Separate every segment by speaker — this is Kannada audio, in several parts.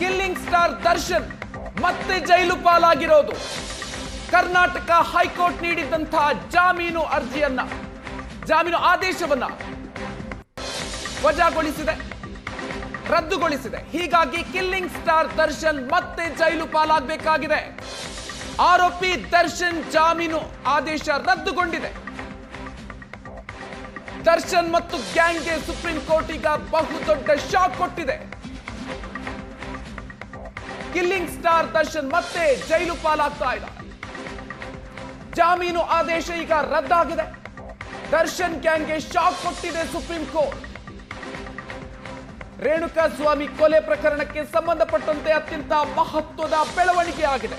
Speaker 1: ಕಿಲ್ಲಿಂಗ್ ಸ್ಟಾರ್ ದರ್ಶನ್ ಮತ್ತೆ ಜೈಲು ಪಾಲಾಗಿರೋದು. ಕರ್ನಾಟಕ ಹೈಕೋರ್ಟ್ ನೀಡಿದ್ದಂತಹ ಜಾಮೀನು ಅರ್ಜಿಯನ್ನ, ಜಾಮೀನು ಆದೇಶವನ್ನ ವಜಾಗೊಳಿಸಿದೆ, ರದ್ದುಗೊಳಿಸಿದೆ. ಹೀಗಾಗಿ ಕಿಲ್ಲಿಂಗ್ ಸ್ಟಾರ್ ದರ್ಶನ್ ಮತ್ತೆ ಜೈಲು ಪಾಲಾಗಬೇಕಾಗಿದೆ. ಆರೋಪಿ ದರ್ಶನ್ ಜಾಮೀನು ಆದೇಶ ರದ್ದುಗೊಂಡಿದೆ. ದರ್ಶನ್ ಮತ್ತು ಗ್ಯಾಂಗ್ಗೆ ಸುಪ್ರೀಂ ಕೋರ್ಟ್ ಈಗ ಬಹುದೊಡ್ಡ ಶಾಕ್ ಕೊಟ್ಟಿದೆ. ಕಿಲ್ಲಿಂಗ್ ಸ್ಟಾರ್ ದರ್ಶನ್ ಮತ್ತೆ ಜೈಲು ಪಾಲಾಗ್ತಾ ಇದ್ದಾರೆ ಜಾಮೀನು ಆದೇಶ ಈಗ ರದ್ದಾಗಿದೆ. ದರ್ಶನ್ ಗ್ಯಾಂಗ್ಗೆ ಶಾಕ್ ಕೊಟ್ಟಿದೆ ಸುಪ್ರೀಂ ಕೋರ್ಟ್. ರೇಣುಕಾ ಸ್ವಾಮಿ ಕೊಲೆ ಪ್ರಕರಣಕ್ಕೆ ಸಂಬಂಧಪಟ್ಟಂತೆ ಅತ್ಯಂತ ಮಹತ್ವದ ಬೆಳವಣಿಗೆ ಆಗಿದೆ.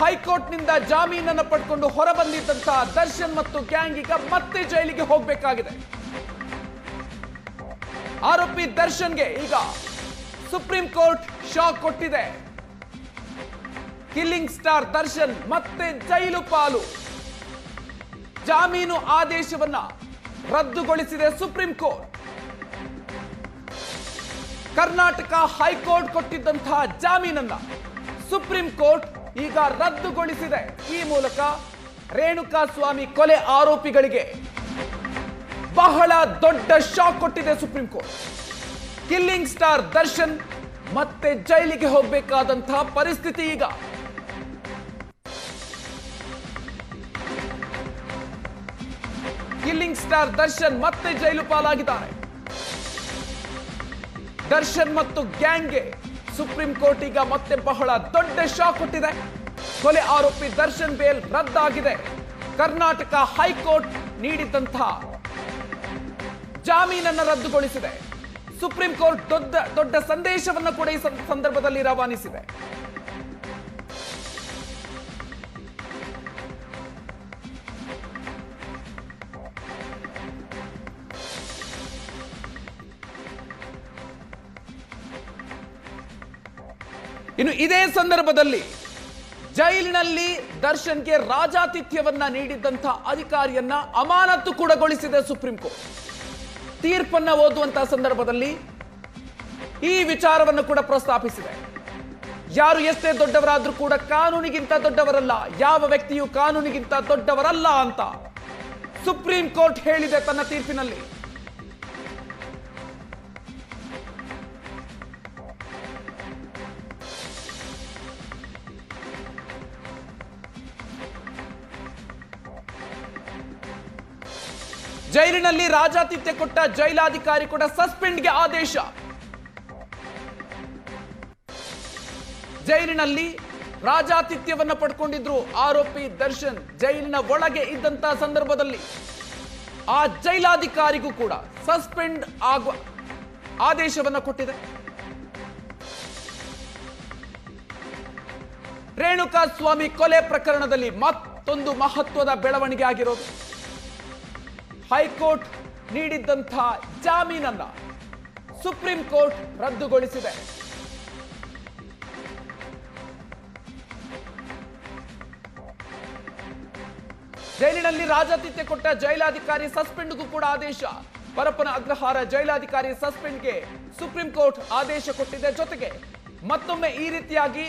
Speaker 1: ಹೈಕೋರ್ಟ್ನಿಂದ ಜಾಮೀನನ್ನು ಪಡ್ಕೊಂಡು ಹೊರಬಂದಿದ್ದಂತಹ ದರ್ಶನ್ ಮತ್ತು ಗ್ಯಾಂಗ್ ಈಗ ಮತ್ತೆ ಜೈಲಿಗೆ ಹೋಗಬೇಕಾಗಿದೆ. ಆರೋಪಿ ದರ್ಶನ್ಗೆ ಈಗ ಸುಪ್ರೀಂ ಕೋರ್ಟ್ ಶಾಕ್ ಕೊಟ್ಟಿದೆ. ಕಿಲ್ಲಿಂಗ್ ಸ್ಟಾರ್ ದರ್ಶನ್ ಮತ್ತೆ ಜೈಲು ಪಾಲು. ಜಾಮೀನು ಆದೇಶವನ್ನ ರದ್ದುಗೊಳಿಸಿದೆ Supreme Court. Karnataka High Court ಕೊಟ್ಟಿದ್ದಂತಹ ಜಾಮೀನನ್ನ ಸುಪ್ರೀಂ ಕೋರ್ಟ್ ಈಗ ರದ್ದುಗೊಳಿಸಿದೆ. ಈ ಮೂಲಕ ರೇಣುಕಾ ಸ್ವಾಮಿ ಕೊಲೆ ಆರೋಪಿಗಳಿಗೆ ಬಹಳ ದೊಡ್ಡ ಶಾಕ್ ಕೊಟ್ಟಿದೆ supreme court. Killing star Darshan ಮತ್ತೆ ಜೈಲಿಗೆ ಹೋಗಬೇಕಾದಂತಹ ಪರಿಸ್ಥಿತಿ ಈಗ. ಕಿಲ್ಲಿಂಗ್ ಸ್ಟಾರ್ ದರ್ಶನ್ ಮತ್ತೆ ಜೈಲು ಪಾಲಾಗಿದ್ದಾರೆ. ದರ್ಶನ್ ಮತ್ತು ಗ್ಯಾಂಗ್ಗೆ ಸುಪ್ರೀಂ ಕೋರ್ಟ್ ಈಗ ಮತ್ತೆ ಬಹಳ ದೊಡ್ಡ ಶಾಕ್ ಕೊಟ್ಟಿದೆ. ಕೊಲೆ ಆರೋಪಿ ದರ್ಶನ್ ಬೇಲ್ ರದ್ದಾಗಿದೆ. ಕರ್ನಾಟಕ ಹೈಕೋರ್ಟ್ ನೀಡಿದಂತಹ ಜಾಮೀನನ್ನು ರದ್ದುಗೊಳಿಸಿದೆ. ಸುಪ್ರೀಂ ಕೋರ್ಟ್ ದೊಡ್ಡ ದೊಡ್ಡ ಸಂದೇಶವನ್ನು ಕೂಡ ಈ ಸಂದರ್ಭದಲ್ಲಿ ರವಾನಿಸಿದೆ. ಇನ್ನು ಇದೇ ಸಂದರ್ಭದಲ್ಲಿ ಜೈಲಿನಲ್ಲಿ ದರ್ಶನ್ಗೆ ರಾಜಾತಿಥ್ಯವನ್ನ ನೀಡಿದ್ದಂಥ ಅಧಿಕಾರಿಯನ್ನ ಅಮಾನತು ಕೂಡಗೊಳಿಸಿದೆ ಸುಪ್ರೀಂ ಕೋರ್ಟ್. ತೀರ್ಪನ್ನ ಓದುವಂತಹ ಸಂದರ್ಭದಲ್ಲಿ ಈ ವಿಚಾರವನ್ನು ಕೂಡ ಪ್ರಸ್ತಾಪಿಸಿದೆ. ಯಾರು ಎಷ್ಟೇ ದೊಡ್ಡವರಾದ್ರೂ ಕೂಡ ಕಾನೂನಿಗಿಂತ ದೊಡ್ಡವರಲ್ಲ, ಯಾವ ವ್ಯಕ್ತಿಯು ಕಾನೂನಿಗಿಂತ ದೊಡ್ಡವರಲ್ಲ ಅಂತ ಸುಪ್ರೀಂ ಕೋರ್ಟ್ ಹೇಳಿದೆ ತನ್ನ ತೀರ್ಪಿನಲ್ಲಿ. ಜೈಲಿನಲ್ಲಿ ರಾಜಾತಿಥ್ಯ ಕೊಟ್ಟ ಜೈಲಾಧಿಕಾರಿ ಕೂಡ ಸಸ್ಪೆಂಡ್ಗೆ ಆದೇಶ. ಜೈಲಿನಲ್ಲಿ ರಾಜಾತಿಥ್ಯವನ್ನ ಪಡ್ಕೊಂಡಿದ್ರು ಆರೋಪಿ ದರ್ಶನ್ ಜೈಲಿನ ಒಳಗೆ ಇದ್ದಂತಹ ಸಂದರ್ಭದಲ್ಲಿ. ಆ ಜೈಲಾಧಿಕಾರಿಗೂ ಕೂಡ ಸಸ್ಪೆಂಡ್ ಆಗುವ ಆದೇಶವನ್ನ ಕೊಟ್ಟಿದೆ. ರೇಣುಕಾ ಸ್ವಾಮಿ ಕೊಲೆ ಪ್ರಕರಣದಲ್ಲಿ ಮತ್ತೊಂದು ಮಹತ್ವದ ಬೆಳವಣಿಗೆ ಆಗಿರೋದು. ಹೈಕೋರ್ಟ್ ನೀಡಿದ್ದಂಥ ಜಾಮೀನನ್ನ ಸುಪ್ರೀಂ ಕೋರ್ಟ್ ರದ್ದುಗೊಳಿಸಿದೆ. ಜೈಲಿನಲ್ಲಿ ರಾಜಾತಿಥ್ಯ ಕೊಟ್ಟ ಜೈಲಾಧಿಕಾರಿ ಸಸ್ಪೆಂಡ್ಗೂ ಕೂಡ ಆದೇಶ. ಪರಪ್ಪನ ಅಗ್ರಹಾರ ಜೈಲಾಧಿಕಾರಿ ಸಸ್ಪೆಂಡ್ಗೆ ಸುಪ್ರೀಂ ಕೋರ್ಟ್ ಆದೇಶ ಕೊಟ್ಟಿದೆ. ಜೊತೆಗೆ ಮತ್ತೊಮ್ಮೆ ಈ ರೀತಿಯಾಗಿ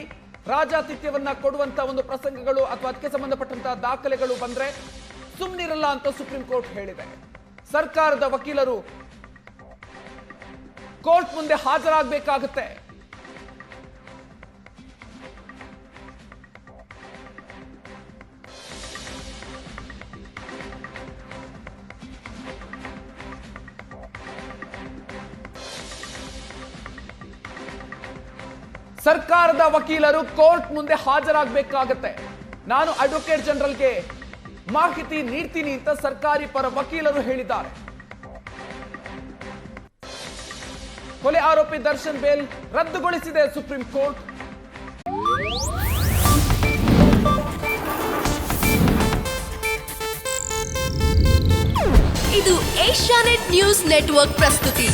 Speaker 1: ರಾಜಾತಿಥ್ಯವನ್ನ ಕೊಡುವಂತ ಒಂದು ಪ್ರಸಂಗಗಳು ಅಥವಾ ಅದಕ್ಕೆ ಸಂಬಂಧಪಟ್ಟಂತಹ ದಾಖಲೆಗಳು ಬಂದ್ರೆ ಸುಮ್ಮನಿರಲ್ಲ ಅಂತ ಸುಪ್ರೀಂ ಕೋರ್ಟ್ ಹೇಳಿದೆ. ಸರ್ಕಾರದ ವಕೀಲರು ಕೋರ್ಟ್ ಮುಂದೆ ಹಾಜರಾಗಬೇಕಾಗುತ್ತೆ. ಸರ್ಕಾರದ ವಕೀಲರು ಕೋರ್ಟ್ ಮುಂದೆ ಹಾಜರಾಗಬೇಕಾಗತ್ತೆ. ನಾನು ಅಡ್ವೊಕೇಟ್ ಜನರಲ್ಗೆ ಮಾಹಿತಿ ನೀಡ್ತೀನಿ ಅಂತ ಸರ್ಕಾರಿ ಪರ ವಕೀಲರು ಹೇಳಿದ್ದಾರೆ. ಕೊಲೆ ಆರೋಪಿ ದರ್ಶನ್ ಬೇಲ್ ರದ್ದುಗೊಳಿಸಿದೆ ಸುಪ್ರೀಂ ಕೋರ್ಟ್.
Speaker 2: ಇದು ಏಷ್ಯಾನೆಟ್ ನ್ಯೂಸ್ ನೆಟ್ವರ್ಕ್ ಪ್ರಸ್ತುತಿ.